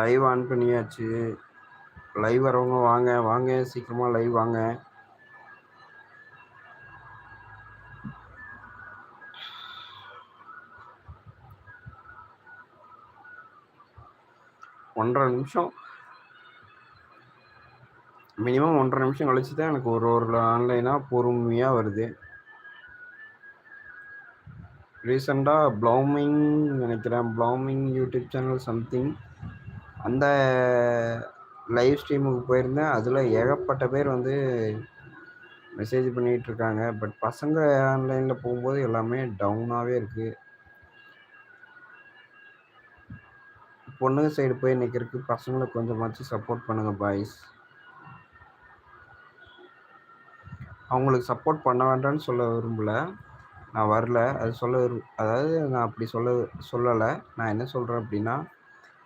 Live on பண்ணியாச்சு. Live வரவங்க வாங்க வாங்க சீக்கிரமாக லைவ் வாங்க. ஒன்றரை நிமிஷம். மினிமம் ஒன்றரை நிமிஷம் கழிச்சு தான் எனக்கு ஒரு ஒரு ஆன்லைனாக பொறுமையாக வருது. ரீசெண்டாக ப்ளவுமிங் நினைக்கிறேன். ப்ளவுமிங் யூடியூப் சேனல் சம்திங் அந்த லைவ் ஸ்ட்ரீமுக்கு போயிருந்தேன். அதில் ஏகப்பட்ட பேர் வந்து மெசேஜ் பண்ணிகிட்டு இருக்காங்க. பட் பசங்க ஆன்லைனில் போகும்போது எல்லாமே டவுனாகவே இருக்குது பொண்ணுங்க சைடு போய் நிற்கிறதுக்கு பசங்களை கொஞ்சமாச்சும் சப்போர்ட் பண்ணுங்கள் பாய்ஸ் அவங்களுக்கு சப்போர்ட் பண்ண வேண்டாம்னு சொல்ல விரும்பல. நான் வரல. அது சொல்ல விரு அதாவது நான் அப்படி சொல்ல சொல்லலை. நான் என்ன சொல்கிறேன் அப்படின்னா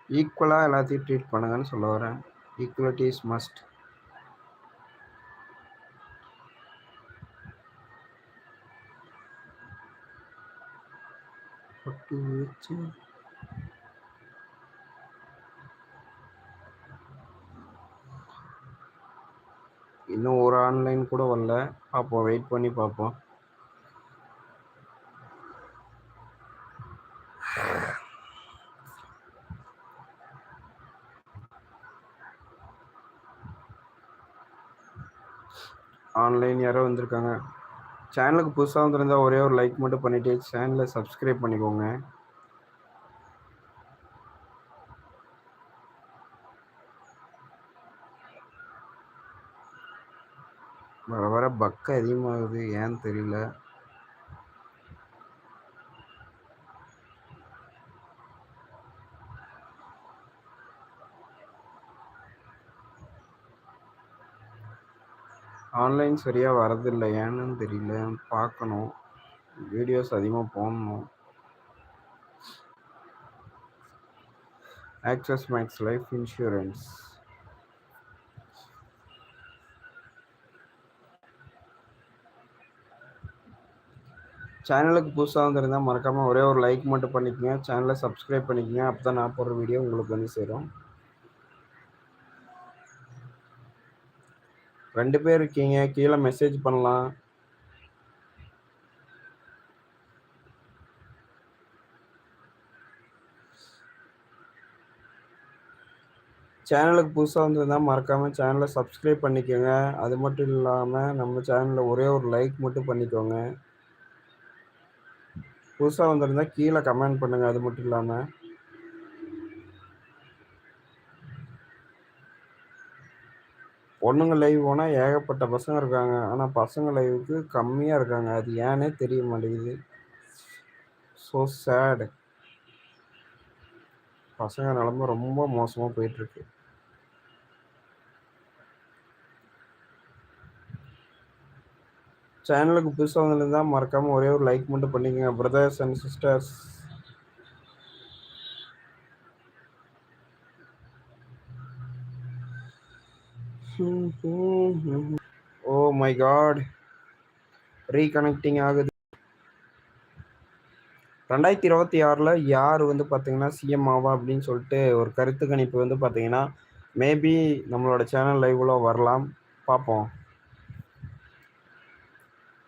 ஈக்குவலாக எல்லாத்தையும் ட்ரீட் பண்ணுங்கன்னு சொல்ல வரேன். ஈக்குவலிட்டி இஸ் மஸ்ட் பட்டு வச்சு. இன்னும் ஒரு ஆன்லைன் கூட வரல. பார்ப்போம் வெயிட் பண்ணி பார்ப்போம் ஆன்லைன் யாரோ வந்திருக்காங்க. சேனலுக்கு புதுசாக வந்திருந்தால் ஒரே ஒரு லைக் மட்டும் பண்ணிவிட்டு சேனலை சப்ஸ்கிரைப் பண்ணிக்கோங்க. வர வர பக்கம் அதிகமாகுது. ஏன்னு தெரியல. ஆன்லைன் சரியாக வரதில்லை. ஏன்னு தெரியல. பார்க்கணும். வீடியோஸ் அதிகமாக போடணும். ஆக்சஸ் மேக்ஸ் லைஃப் இன்சூரன்ஸ் சேனலுக்கு புதுசாக வந்திருந்தால் மறக்காமல் ஒரே ஒரு லைக் மட்டும் பண்ணிக்கோங்க. சேனலை சப்ஸ்கிரைப் பண்ணிக்கோங்க. அப்போ தான் நான் போடுற வீடியோ உங்களுக்கு வந்து சேரும். ரெண்டு பேர் இருக்கீங்க கீழே மெசேஜ் பண்ணலாம். சேனலுக்கு புதுசாக வந்திருந்தால் மறக்காமல் சேனலை சப்ஸ்கிரைப் பண்ணிக்கோங்க. அது மட்டும் இல்லாமல் நம்ம சேனலில் ஒரே ஒரு லைக் மட்டும் பண்ணிக்கோங்க. புதுசாக வந்திருந்தால் கீழே கமெண்ட் பண்ணுங்கள் அது மட்டும் இல்லாமல் பொண்ணுங்க லைவ் போனால் ஏகப்பட்ட பசங்க இருக்காங்க. ஆனால் பசங்க லைவுக்கு கம்மியாக இருக்காங்க. அது ஏன்னே தெரிய மாட்டேங்குது. ஸோ சேடு பசங்க நிலமை ரொம்ப மோசமாக போயிட்டுருக்கு. சேனலுக்கு புதுசாக வந்திருந்தால் மறக்காமல் ஒரே ஒரு லைக் மட்டும் பண்ணிக்கோங்க brothers and sisters oh my god. Reconnecting ஆகுது. ரெண்டாயிரத்தி இருபத்தி ஆறில் யார் வந்து பார்த்தீங்கன்னா சிஎம் ஆவா அப்படின்னு சொல்லிட்டு ஒரு கருத்து கணிப்பு வந்து பார்த்தீங்கன்னா மேபி நம்மளோட சேனல் லைவ்ல வரலாம். பார்ப்போம்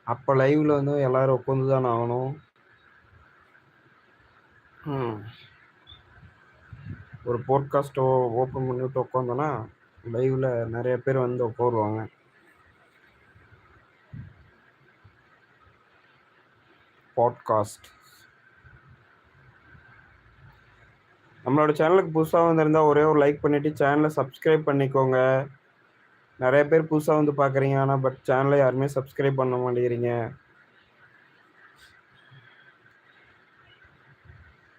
அப்போ லைவ்ல வந்து எல்லாரும் உட்காந்து தானே ஆகணும் ஒரு போட்காஸ்ட்டோ ஓப்பன் பண்ணிவிட்டு உட்காந்தோன்னா லைவ்ல நிறைய பேர் வந்து உட்காருவாங்க பாட்காஸ்ட் நம்மளோட சேனலுக்கு புதுசாக வந்திருந்தால் ஒரே ஒரு லைக் பண்ணிவிட்டு சேனலை சப்ஸ்கிரைப் பண்ணிக்கோங்க. நிறைய பேர் புதுசாக வந்து பார்க்குறீங்க ஆனால் பட் சேனலை யாருமே சப்ஸ்கிரைப் பண்ண மாட்டேங்கிறீங்க.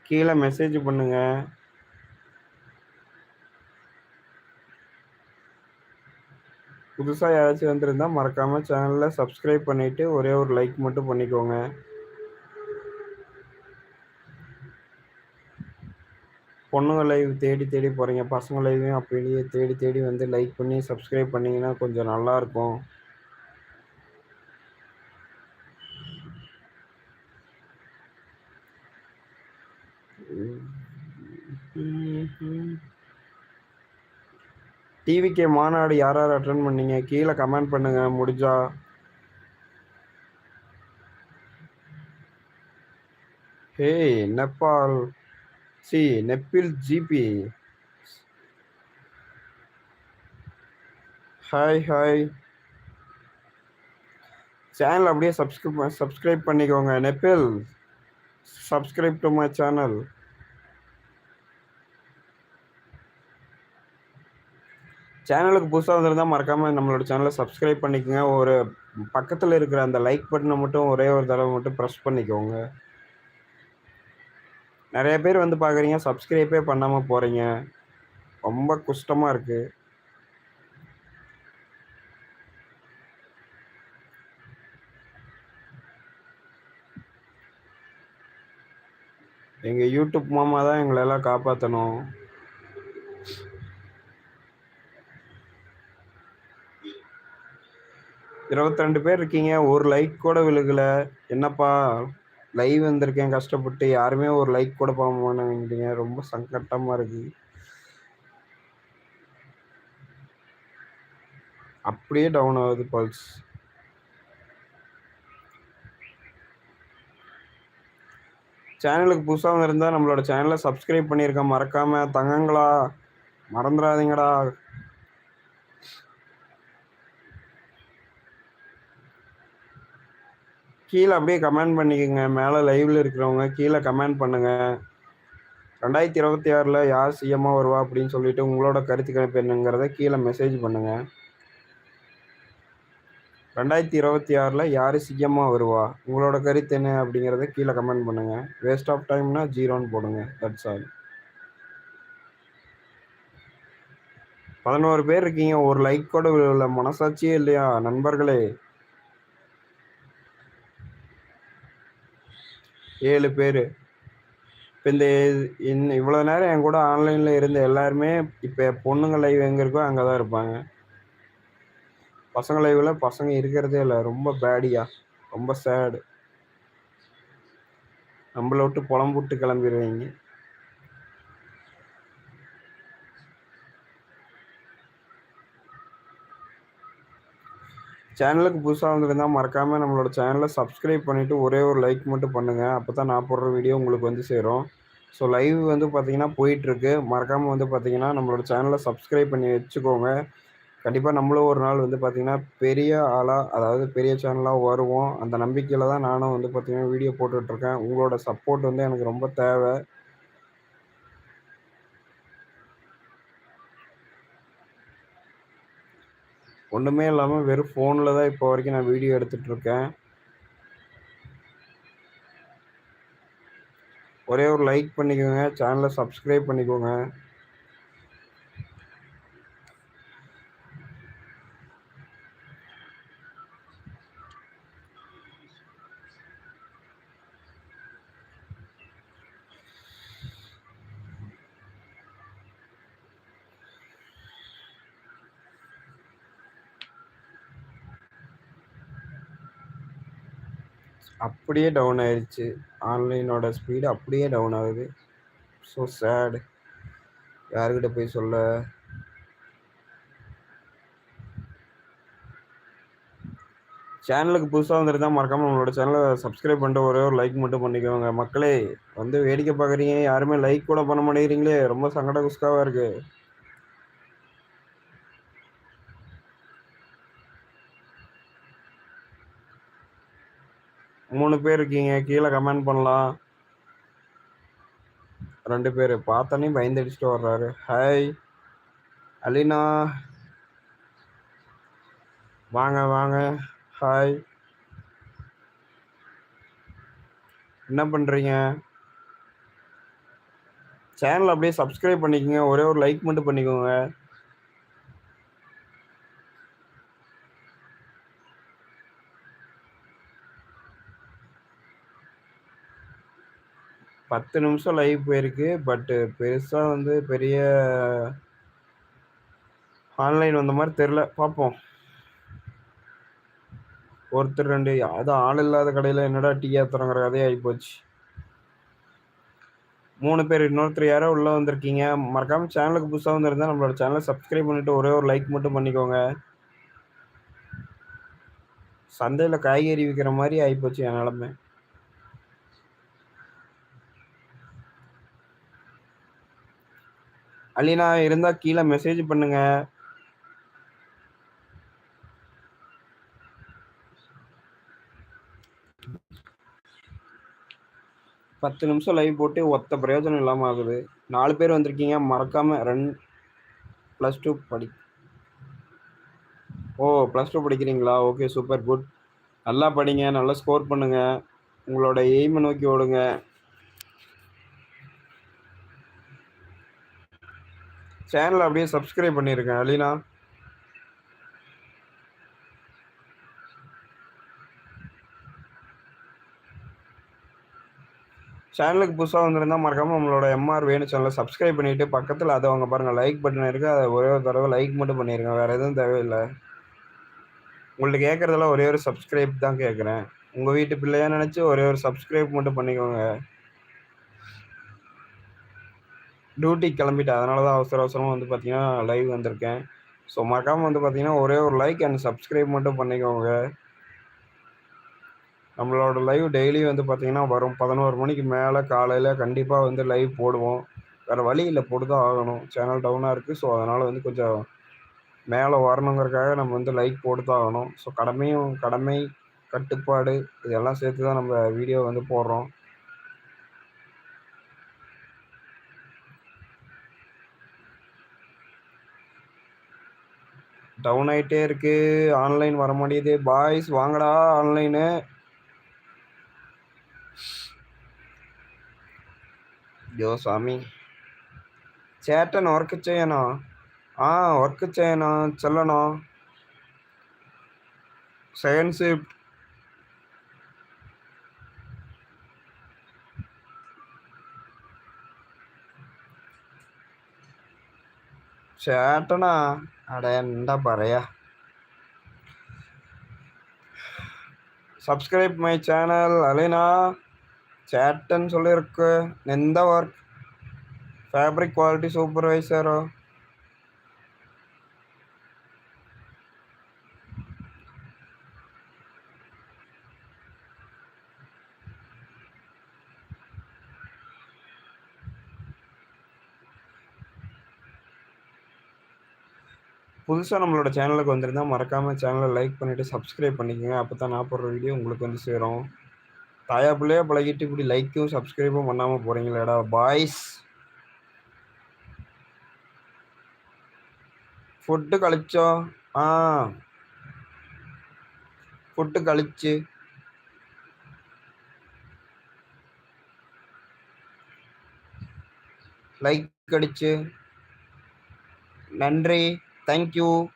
கீழே மெசேஜ் பண்ணுங்கள் புதுசாக யாராச்சும் வந்திருந்தால் மறக்காமல் சேனலில் சப்ஸ்கிரைப் பண்ணிவிட்டு ஒரே ஒரு லைக் மட்டும் பண்ணிக்கோங்க. பொண்ணுங்க லைவ் தேடி தேடி போகிறீங்க பசங்க லைவையும் அப்படியே தேடி தேடி வந்து லைக் பண்ணி சப்ஸ்கிரைப் பண்ணிங்கன்னா கொஞ்சம் நல்லாயிருக்கும் டிவிகே மாநாடு யார் யார் அட்டன் பண்ணீங்க? கீழே கமெண்ட் பண்ணுங்க. முடிஞ்சா. ஹே நெப்பால் சி நெப்பில் ஜிபி ஹாய் ஹாய் சேனல் அப்படியே சப்ஸ்கிரைப் சப்ஸ்கிரைப் பண்ணிக்கோங்க. நெப்பில் சப்ஸ்கிரைப் டு மை சேனல் சேனலுக்கு புதுசாக வந்திருந்தால் மறக்காமல் நம்மளோட சேனலை சப்ஸ்கிரைப் பண்ணிக்கோங்க. ஒரு பக்கத்தில் இருக்கிற அந்த லைக் பட்டனை மட்டும் ஒரே ஒரு தடவை மட்டும் ப்ரெஸ் பண்ணிக்கோங்க. நிறைய பேர் வந்து பார்க்குறீங்க சப்ஸ்கிரைப்பே பண்ணாமல் போகிறீங்க ரொம்ப கஷ்டமாக இருக்குது எங்கள் யூடியூப் மாமா தான் எங்களை எல்லாம் காப்பாற்றணும் இருபத்தி ரெண்டு பேர் இருக்கீங்க. ஒரு லைக் கூட விழுகல. என்னப்பா? லைவ் வந்திருக்கேன். கஷ்டப்பட்டு யாருமே ஒரு லைக் கூட போக மாட்டேங்கிறீங்க. ரொம்ப சங்கட்டமாக இருக்கு. அப்படியே டவுன் ஆகுது பல்ஸ் சேனலுக்கு புதுசாக வந்திருந்தால் நம்மளோட சேனலை சப்ஸ்கிரைப் பண்ணியிருக்கேன் மறக்காமல் தங்கங்களா மறந்துடாதீங்கடா. கீழே அப்படியே கமெண்ட் பண்ணிக்கோங்க. மேலே லைவில் இருக்கிறவங்க கீழே கமெண்ட் பண்ணுங்கள் ரெண்டாயிரத்தி இருபத்தி ஆறில் யார் சிஎம்மாக வருவா அப்படின்னு சொல்லிட்டு உங்களோட கருத்து கணிப்பு என்னங்கிறத கீழே மெசேஜ் பண்ணுங்கள் ரெண்டாயிரத்தி இருபத்தி ஆறில் யார் சிஎம்மாக வருவா உங்களோட கருத்து என்ன அப்படிங்கிறத கீழே கமெண்ட் பண்ணுங்கள் வேஸ்ட் ஆஃப் டைம்னா ஜீரோன்னு போடுங்க. தட்ஸ் ஆல் பதினோரு பேர் இருக்கீங்க. ஒரு லைக் கூட மனசாட்சியே இல்லையா? நண்பர்களே. ஏழு பேர். இப்போ இந்த இன் இவ்வளோ நேரம் என் கூட ஆன்லைனில் இருந்த எல்லாருமே இப்போ பொண்ணுங்க லைவ் எங்கே இருக்கோ அங்கே தான் இருப்பாங்க. பசங்க லைவில் பசங்க இருக்கிறதே இல்லை ரொம்ப பேடியா ரொம்ப சேடு நம்மளை விட்டு புலம்புட்டு கிளம்பிடுவீங்க. சேனலுக்கு புதுசாக வந்துருந்தா மறக்காமல் நம்மளோட சேனலை சப்ஸ்கிரைப் பண்ணிவிட்டு ஒரே ஒரு லைக் மட்டும் பண்ணுங்கள் அப்போ தான் நான் போடுற வீடியோ உங்களுக்கு வந்து சேரும். ஸோ லைவ் வந்து பார்த்திங்கன்னா போயிட்டுருக்கு. மறக்காமல் வந்து பார்த்திங்கன்னா நம்மளோட சேனலை சப்ஸ்கிரைப் பண்ணி வச்சுக்கோங்க. கண்டிப்பாக நம்மளும் ஒரு நாள் வந்து பார்த்திங்கன்னா பெரிய ஆளாக அதாவது பெரிய சேனலாக வருவோம். அந்த நம்பிக்கையில் தான் நானும் வந்து பார்த்திங்கன்னா வீடியோ போட்டுட்ருக்கேன் உங்களோட சப்போர்ட் வந்து எனக்கு ரொம்ப தேவை. ஒன்றுமே இல்லாமல் வெறும் ஃபோனில் தான் இப்போ வரைக்கும் நான் வீடியோ எடுத்துகிட்ருக்கேன் ஒரே ஒரு லைக் பண்ணிக்கோங்க. சேனலை சப்ஸ்கிரைப் பண்ணிக்கோங்க. அப்படியே டவுன் ஆயிடுச்சு ஆன்லைனோட ஸ்பீடு அப்படியே டவுன் ஆகுது. ஸோ சேடு யாருக்கிட்ட போய் சொல்ல? சேனலுக்கு புதுசாக வந்துருந்தா மறக்காமல் நம்மளோட சேனலை சப்ஸ்கிரைப் பண்ணிட்டு ஒரே ஒரு லைக் மட்டும் பண்ணிக்கோங்க. மக்களே வந்து வேடிக்கை பார்க்குறீங்க யாருமே லைக் கூட பண்ண மாட்டேங்கிறீங்களே ரொம்ப சங்கட குஸ்காவாக இருக்குது மூணு பேர் இருக்கீங்க. கீழே கமெண்ட் பண்ணலாம். ரெண்டு பேர். பார்த்தோன்னே பயந்தடிச்சுட்டு வர்றாரு. Hi Alina. வாங்க வாங்க. ஹாய் என்ன பண்ணுறீங்க சேனல் அப்படியே சப்ஸ்கிரைப் பண்ணிக்கோங்க. ஒரே ஒரு லைக் மட்டும் பண்ணிக்கோங்க. பத்து நிமிஷம் லைவ் போயிருக்கு. பட்டு பெருசாக வந்து பெரிய ஆன்லைன் வந்த மாதிரி தெரில பார்ப்போம். ஒருத்தர் ரெண்டு அது ஆள் இல்லாத கடையில் என்னடா டீ ஏற்றுறோங்கிற கதையே ஆகிப்போச்சு மூணு பேர் இன்னொருத்தர் யாரோ உள்ளே வந்திருக்கீங்க. மறக்காமல் சேனலுக்கு புதுசாக வந்திருந்தா நம்மளோட சேனலை சப்ஸ்கிரைப் பண்ணிட்டு ஒரே ஒரு லைக் மட்டும் பண்ணிக்கோங்க. சந்தையில் காய்கறி விற்கிற மாதிரி ஆகிப்போச்சு என் நிலமை. அலினா இருந்தால் கீழே மெசேஜ் பண்ணுங்க. பத்து நிமிஷம் லைவ் போட்டு ஒத்த பிரயோஜனம் இல்லாமல் ஆகுது. நாலு பேர் வந்திருக்கீங்க மறக்காமல் ரன் ப்ளஸ் டூ படி ஓ ப்ளஸ் டூ படிக்கிறீங்களா? ஓகே சூப்பர் குட் நல்லா படிங்க நல்லா ஸ்கோர் பண்ணுங்கள் உங்களோட எய்மை நோக்கி ஓடுங்க. சேனலை அப்படியே சப்ஸ்கிரைப் பண்ணியிருக்கேன் அலீனா. சேனலுக்கு புதுசாக வந்திருந்தால் மறக்காமல் நம்மளோட எம்ஆர் வேணும் சேனலை சப்ஸ்கிரைப் பண்ணிவிட்டு பக்கத்தில் அதை அவங்க பாருங்கள் லைக் பட்டன் இருக்குது அதை ஒரே ஒரு தடவை லைக் மட்டும் பண்ணியிருக்கேன் வேறு எதுவும் தேவையில்லை. உங்களுக்கு கேட்குறதெல்லாம் ஒரே ஒரு சப்ஸ்கிரைப் தான் கேட்குறேன் உங்கள் வீட்டு பிள்ளையாக நினச்சி ஒரே ஒரு சப்ஸ்கிரைப் மட்டும் பண்ணிக்கோங்க. டியூட்டி கிளம்பிட்டேன். அதனால தான் அவசர அவசரமாக வந்து பார்த்தீங்கன்னா லைவ் வந்திருக்கேன். ஸோ மறக்காமல் வந்து பார்த்தீங்கன்னா ஒரே ஒரு லைக் அண்ட் சப்ஸ்கிரைப் மட்டும் பண்ணிக்கோங்க. நம்மளோட லைவ் டெய்லி வந்து பார்த்தீங்கன்னா வரும் பதினோரு மணிக்கு மேலே காலையில் கண்டிப்பாக வந்து லைவ் போடுவோம். வேறு வழி இல்லை போட்டு தான் ஆகணும் சேனல் டவுனாக இருக்குது ஸோ அதனால் வந்து கொஞ்சம் மேலே வரணுங்கிறதுக்காக நம்ம வந்து லைக் போட்டு தான் ஆகணும். ஸோ கடமையும் கடமை கட்டுப்பாடு இதெல்லாம் சேர்த்து தான் நம்ம வீடியோ வந்து போடுறோம். டவுன் ஆகிட்டே இருக்கு ஆன்லைன் வர மாட்டேங்குது பாய்ஸ் வாங்கடா ஆன்லைனு ஐயோ சாமி ചേട്ടൻ വർക്ക് ചെയ്യണോ ആ വർക്ക് ചെയ്യണോ ചെല്ലണോ സെക്കൻഡ് ഷിഫ്റ്റ് ചേട്ടനാ அட என்ன പറയാ சப்ஸ்கிரைப் மை சேனல் அலைனா சேட்டுன்னு சொல்லியிருக்கு எந்த ஒர்க் ஃபேப்ரிக் குவாலிட்டி சூப்பர்வைசரோ புதுசாக நம்மளோட சேனலுக்கு வந்திருந்தால் மறக்காமல் சேனலை லைக் பண்ணிவிட்டு சப்ஸ்கிரைப் பண்ணிக்கோங்க. அப்போ தான் நான் போடுற வீடியோ உங்களுக்கு வந்து சேரும். தாயா பிள்ளையா பழகிட்டு இப்படி லைக்கும் சப்ஸ்கிரைபும் பண்ணாமல் போகிறீங்களேடா பாய்ஸ் ஃபுட்டு கழிச்சோம் ஆ. ஃபுட்டு கழிச்சு. லைக் அடிச்சு. நன்றி. Thank you.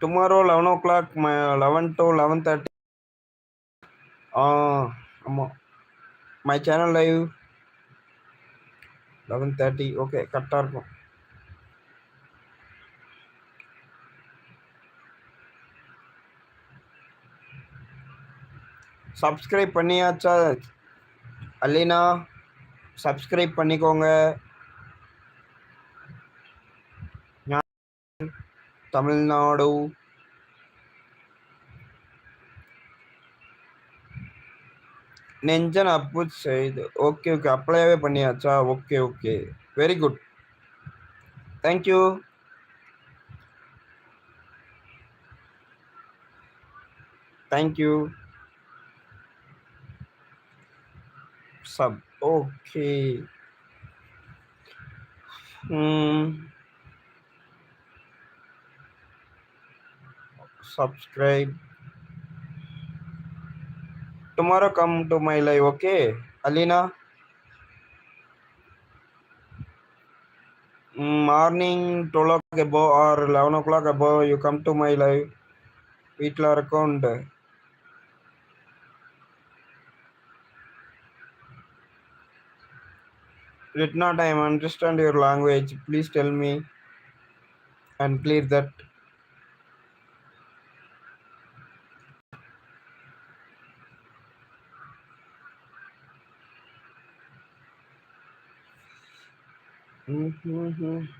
tomorrow 11 o'clock my 11 to 11.30 uh, my channel live 11.30 okay correct subscribe பண்ணியாச்சா? அல்லினா சப்ஸ்கிரைப் பண்ணிக்கோங்க. தமிழ்நாடு. நெஞ்சன் அப்பு செய்து. ஓகே ஓகே அப்ளைவே பண்ணியாச்சா? Okay okay very good thank you thank you sub okay hmm subscribe tomorrow come to my live okay alina morning 12 o'clock above or 11 o'clock above you come to my live வீட்டில் இருக்கோண்டு did not I understand your language. Please tell me and clear that. Mm-hmm.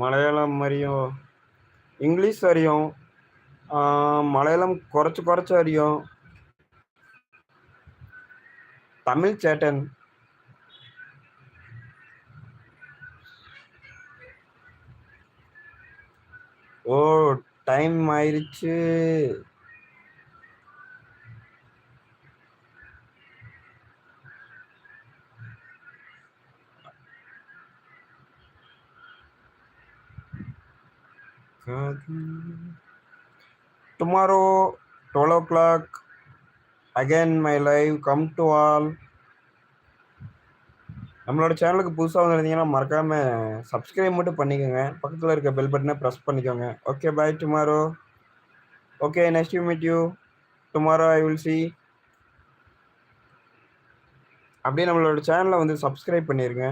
Malayalam அறியும் English அறியும் மலையாளம் குறைச்சி குறைச்சி அறியும். தமிழ் சேட்டன். ஓ time ஆயிடுச்சு tomorrow twelve o'clock again my live come to all நம்மளோட சேனலுக்கு புதுசாக வந்துருந்தீங்கன்னா மறக்காமல் சப்ஸ்கிரைப் மட்டும் பண்ணிக்கோங்க. பக்கத்தில் இருக்க பெல் பட்டனை ப்ரெஸ் பண்ணிக்கோங்க. Okay bye tomorrow okay next you meet you tomorrow I will see அப்படியே நம்மளோட சேனலை வந்து சப்ஸ்கிரைப் பண்ணிடுங்க